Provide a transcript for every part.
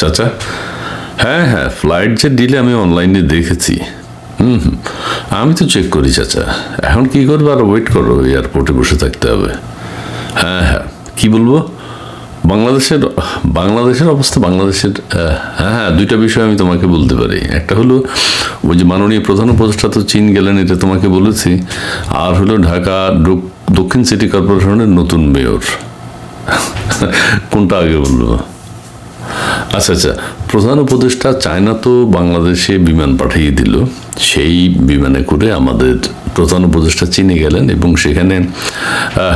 চাচা? হ্যাঁ হ্যাঁ ফ্লাইট যে ডিলে আমি অনলাইনে দেখেছি। হুম হুম, আমি তো চেক করি চাচা। এখন কি করব আর ওয়েট করো এয়ারপোর্টে বসে থাকতে হবে। হ্যাঁ হ্যাঁ কি বলব? বাংলাদেশের বাংলাদেশের অবস্থা, বাংলাদেশের হ্যাঁ হ্যাঁ দুইটা বিষয় আমি তোমাকে বলতে পারি। একটা হলো, ওই যে মাননীয় প্রধান উপদেষ্টা তো চীন গেলেন, এটা তোমাকে বলেছি। আর হলো ঢাকা দক্ষিণ সিটি কর্পোরেশনের নতুন মেয়র কোনটা আগে বলব? আচ্ছা আচ্ছা। প্রধান উপদেষ্টা চায়না তো বাংলাদেশে বিমান পাঠিয়ে দিল। সেই বিমানে করে আমাদের প্রধান উপদেষ্টা চীনে গেলেন এবং সেখানে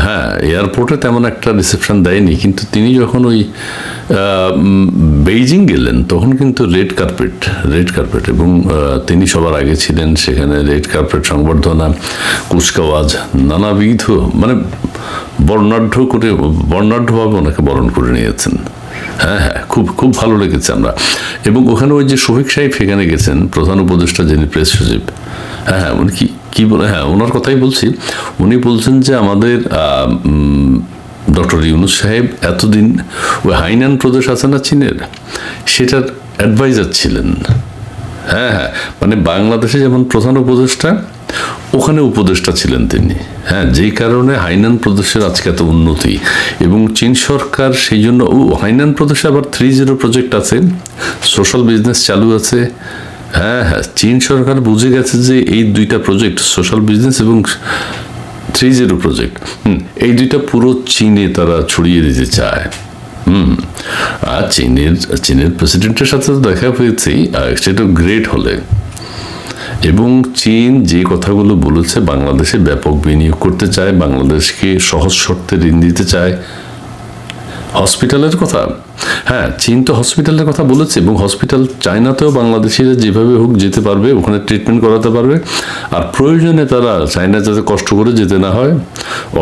হ্যাঁ এয়ারপোর্টে তেমন একটা রিসেপশন দেয়নি। কিন্তু তিনি যখন ওই বেইজিং গেলেন, তখন কিন্তু রেড কার্পেট রেড কার্পেট এবং তিনি সবার আগে ছিলেন সেখানে রেড কার্পেট সংবর্ধনা, কুচকাওয়াজ, নানাবিধ মানে বর্ণাঢ্য করে, বর্ণাঢ্যভাবে ওনাকে বরণ করে নিয়েছেন। হ্যাঁ হ্যাঁ খুব খুব ভালো লেগেছে আমরা। এবং ওখানে ওই যে শফিক সাহেব সেখানে গেছেন, প্রধান উপদেষ্টা যিনি প্রেস সচিব। হ্যাঁ হ্যাঁ উনি কি কি বলে হ্যাঁ ওনার কথাই বলছি। উনি বলছেন যে আমাদের ডক্টর ইউনুস সাহেব এতদিন ওই হাইনান প্রদেশ আছে না চীনের? সেটার অ্যাডভাইজার ছিলেন। হ্যাঁ হ্যাঁ মানে বাংলাদেশে যেমন প্রধান উপদেষ্টা ওখানে উপদেষ্টা ছিলেন তিনি। হ্যাঁ যেই কারণে হাইনান প্রদেশের আজকে এত উন্নতি। এবং চীন সরকার সেই জন্য, ও, হাইনান প্রদেশে আবার থ্রি জিরো প্রজেক্ট আছে। সোশ্যাল বিজনেস চালু আছে। হ্যাঁ হ্যাঁ চীন সরকার বুঝে গেছে যে এই দুইটা প্রজেক্ট সোশ্যাল বিজনেস এবং থ্রি জিরো প্রজেক্ট হুম, এই দুইটা পুরো চীনে তারা ছড়িয়ে দিতে চায়। হুম, আর চীনের চীনের প্রেসিডেন্টের সাথে তো দেখা হয়েছে সেটা গ্রেট হলে। এবং চীন যে কথাগুলো বলেছে, বাংলাদেশে ব্যাপক বিনিয়োগ করতে চায়, বাংলাদেশকে সহজ শর্তে ঋণ দিতে চায়, হসপিটালের কথা? হ্যাঁ চীন তো হসপিটালের কথা বলেছে এবং হসপিটাল চায়নাতেও বাংলাদেশিরা যেভাবে হোক যেতে পারবে, ওখানে ট্রিটমেন্ট করাতে পারবে। আর প্রয়োজনে তারা চায়না যাতে কষ্ট করে যেতে না হয়,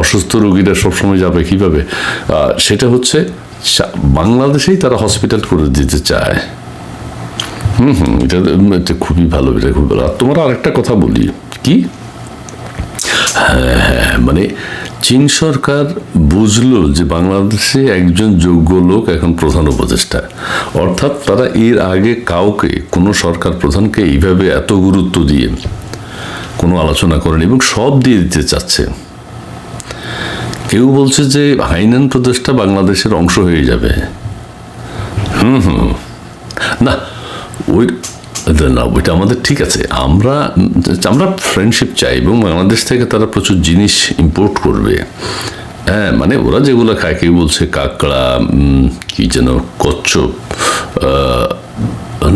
অসুস্থ রোগীরা সবসময় যাবে কীভাবে? সেটা হচ্ছে বাংলাদেশেই তারা হসপিটাল করে দিতে চায়। হুম হুম, এটা এটা খুবই ভালো, এটা খুবই ভালো। আর তোমার আরেকটা কথা বলি। কি? হ্যাঁ হ্যাঁ মানে চীন সরকার বুঝলো যে বাংলাদেশে একজন যোগ্য লোক এখন প্রধান উপদেষ্টা। অর্থাৎ তারা এর আগে কাউকে, কোনো সরকার প্রধানকে এইভাবে এত গুরুত্ব দিয়ে কোনো আলোচনা করেন এবং সব দিয়ে দিতে চাচ্ছে। কেউ বলছে যে হাইনান প্রদেশটা বাংলাদেশের অংশ হয়ে যাবে। হুম হুম। না ওই, না ওইটা আমাদের ঠিক আছে। আমরা আমরা ফ্রেন্ডশিপ চাই এবং বাংলাদেশ থেকে তারা প্রচুর জিনিস ইম্পোর্ট করবে। হ্যাঁ মানে ওরা যেগুলো খায়, কেউ বলছে কাঁকড়া কি যেন, কচ্ছপ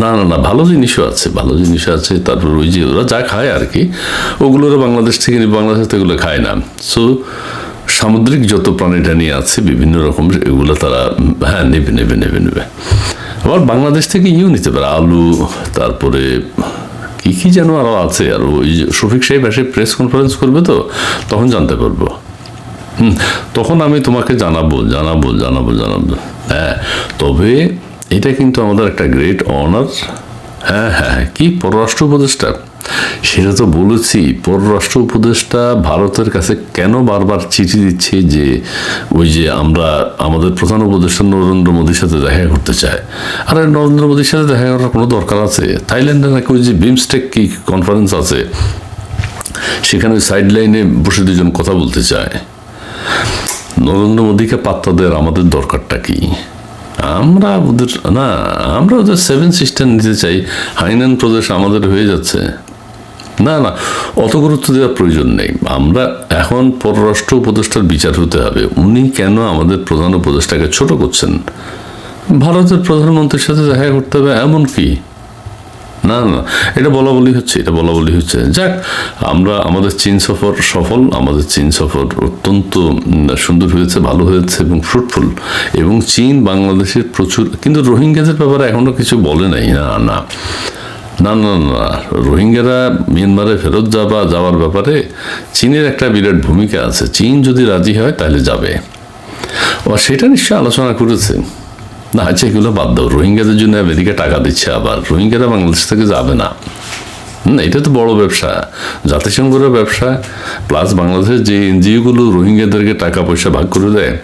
না না না, ভালো জিনিসও আছে, ভালো জিনিস আছে। তারপর ওই যে ওরা যা খায় আর কি, ওগুলো ওরা বাংলাদেশ থেকে বাংলাদেশ থেকে এগুলো খায় না। সো সামুদ্রিক যত প্রাণী টানি আছে, বিভিন্ন রকম এগুলো তারা হ্যাঁ নেবে নেবে নেবে নেবে। আবার বাংলাদেশ থেকে ইউ নিতে পারে আলু তারপরে কি কি যেন আরও আছে আর ওই শফিক সাহেব এসে প্রেস কনফারেন্স করবে তো তখন জানতে পারব। হুম তখন আমি তোমাকে জানাব জানাব জানাব জানাব। হ্যাঁ তবে এটা কিন্তু আমাদের একটা গ্রেট অনার হ্যাঁ হ্যাঁ হ্যাঁ, কি পররাষ্ট্র উপদেষ্টা? সেটা তো বলেছি, পররাষ্ট্র উপদেষ্টা ভারতের কাছে কেন বারবার চিঠি দিচ্ছে যে ওই যে আমরা, আমাদের প্রধান উপদেষ্টা নরেন্দ্র মোদীর সাথে দেখা করতে চায়? আরে নরেন্দ্র মোদীর সাথে দেখা করার কোনো দরকার আছে? থাইল্যান্ডে নাকি ওই যে বিমস্টেক কি কনফারেন্স আছে? সেখানে সাইড লাইনে বসে দুজন কথা বলতে চায়। নরেন্দ্র মোদীকে পাত্তা দেওয়ার আমাদের দরকারটা কি? আমরা ওদের, না, আমরা ওদের সেভেন সিস্টেম নিতে চাই। হাইনান প্রদেশ আমাদের হয়ে যাচ্ছে। না না, অত গুরুত্ব দেওয়ার প্রয়োজন নেই। আমরা এখন পররাষ্ট্র উপদেষ্টার বিচার হতে হবে। উনি কেন আমাদের প্রধান উপদেষ্টাকে ছোট করছেন? ভারতের প্রধানমন্ত্রীর সাথে দেখা করতে হবে এমন কি? না না, এটা বলা বলি হচ্ছে, এটা বলা বলি হচ্ছে। যাক, আমরা, আমাদের চীন সফর সফল, আমাদের চীন সফর অত্যন্ত সুন্দর হয়েছে, ভালো হয়েছে এবং ফ্রুটফুল এবং চীন, বাংলাদেশের প্রচুর, কিন্তু রোহিঙ্গাদের ব্যাপারে এখনও কিছু বলে নাই। না না না না না রোহিঙ্গারা মিয়ানমারে ফেরত যাবা যাওয়ার ব্যাপারে চীনের একটা বিরাট ভূমিকা আছে। চীন যদি রাজি হয় তাহলে যাবে। ও সেটা নিশ্চয়ই আলোচনা করেছে। না আচ্ছা এগুলো বাদ দাও। রোহিঙ্গাদের জন্য আমেরিকা টাকা দিচ্ছে আবার। রোহিঙ্গারা বাংলাদেশ থেকে যাবে না। হুম, এটা তো বড় ব্যবসা। জাতিসংঘের ব্যবসা। প্লাস বাংলাদেশের যে এনজিওগুলো রোহিঙ্গাদেরকে টাকা পয়সা ভাগ করে দেয়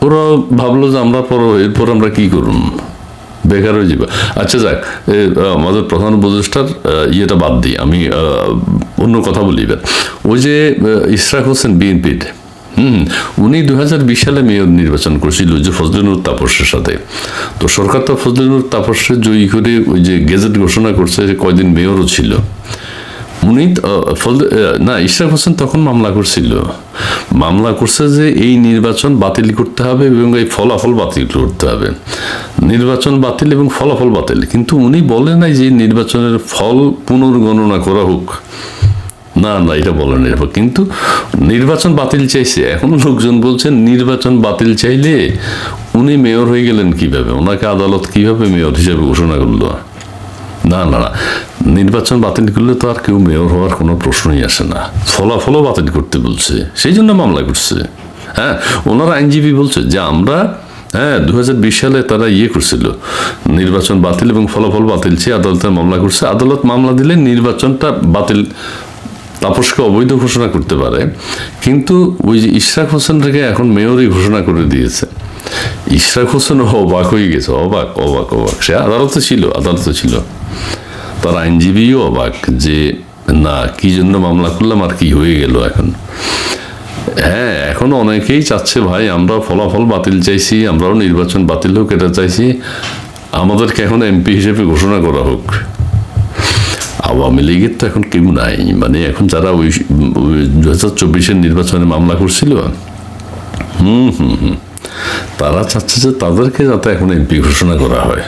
ওরা ভাবলো যে আমরা পর এরপর আমরা কি করুন বেকার হয়ে যাবে। আচ্ছা যাক আমাদের প্রধান উপদেষ্টার ইয়েটা বাদ দিই, আমি অন্য কথা বলি এবার। ওই যে ইশরাক হোসেন বিএনপির, হুম, উনি দুই হাজার বিশ সালে মেয়র নির্বাচন করেছিল যে ফজলিনুর তাপসের সাথে। তো সরকার তো ফজলিনুর তাপসের জয়ী করে ওই যে গেজেট ঘোষণা করছে কয়দিন মেয়রও ছিল। উনি না, ইশরাক হোসেন তখন মামলা করছিল। মামলা করছে যে এই নির্বাচন বাতিল করতে হবে এবং এই ফলাফল বাতিল করতে হবে। নির্বাচন বাতিল এবং ফলাফল বাতিল। কিন্তু উনি বলে নাই যে নির্বাচনের ফল পুনর্গণনা করা হোক। না না, এটা বলে এরকম কিন্তু নির্বাচন বাতিল চাইছে। এখন লোকজন বলছেন নির্বাচন বাতিল চাইলে উনি মেয়র হয়ে গেলেন কীভাবে? ওনাকে আদালত কীভাবে মেয়র হিসেবে ঘোষণা করল? না না না। নির্বাচন বাতিল করলে তো আর কেউ মেয়র হওয়ার কোনো প্রশ্নই আসে না। ফলাফলও বাতিল করতে বলছে। সেই জন্য মামলা করছে। হ্যাঁ ওনার আইনজীবী বলছে যে আমরা হ্যাঁ দু হাজার বিশ সালে তারা ইয়ে করছিল, নির্বাচন বাতিল এবং ফলাফল বাতিল চেয়ে আদালতে মামলা করছে। আদালত মামলা দিলে নির্বাচনটা বাতিল তাপসকে অবৈধ ঘোষণা করতে পারে। কিন্তু ওই যে ইশরাক হোসেনটাকে এখন মেয়রই ঘোষণা করে দিয়েছে। ইশরাক হোসেন অবাক হয়ে গেছে। অবাক অবাক অবাক। সে আদালতে ছিল আদালতে ছিল। তার আইনজীবীও অবাক যে, না, কি জন্য মামলা করলাম আর কি হয়ে গেল এখন? হ্যাঁ এখন অনেকেই চাচ্ছে ভাই আমরা ফলাফল বাতিল চাইছি, আমরাও নির্বাচন বাতিল হোক, এটা চাইছি। আমাদেরকে এখন এমপি হিসেবে ঘোষণা করা হোক। আওয়ামী লীগের তো এখন কেউ নাই। মানে এখন যারা ওই দু হাজার চব্বিশের নির্বাচনে মামলা করছিল, হুম হুম হুম, তারা চাচ্ছে যে তাদেরকে যাতে এখন এমপি ঘোষণা করা হয়।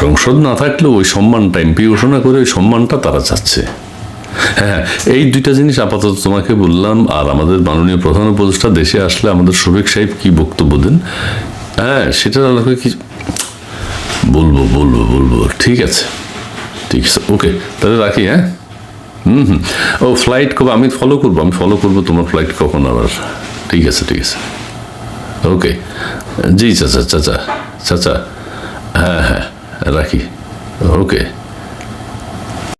সংসদ না থাকলেও ওই সম্মানটা, এমপি ঘোষণা করে ওই সম্মানটা তারা চাচ্ছে। হ্যাঁ এই দুইটা জিনিস আপাতত তোমাকে বললাম, আর আমাদের মাননীয় প্রধান উপদেষ্টা দেশে আসলে আমাদের শফিক সাহেব কি বক্তব্য দেন? হ্যাঁ সেটার আলোকে কি বলব বলব বলব। ঠিক আছে ঠিক আছে, ওকে, তাহলে রাখি হ্যাঁ? হুম হুম। ও ফ্লাইট কবে? আমি ফলো করব, আমি ফলো করব তোমার ফ্লাইট কখন আবার? ঠিক আছে ঠিক আছে। ওকে। জি, চাচা চাচা চাচা। হ্যাঁ হ্যাঁ। রাখি ওকে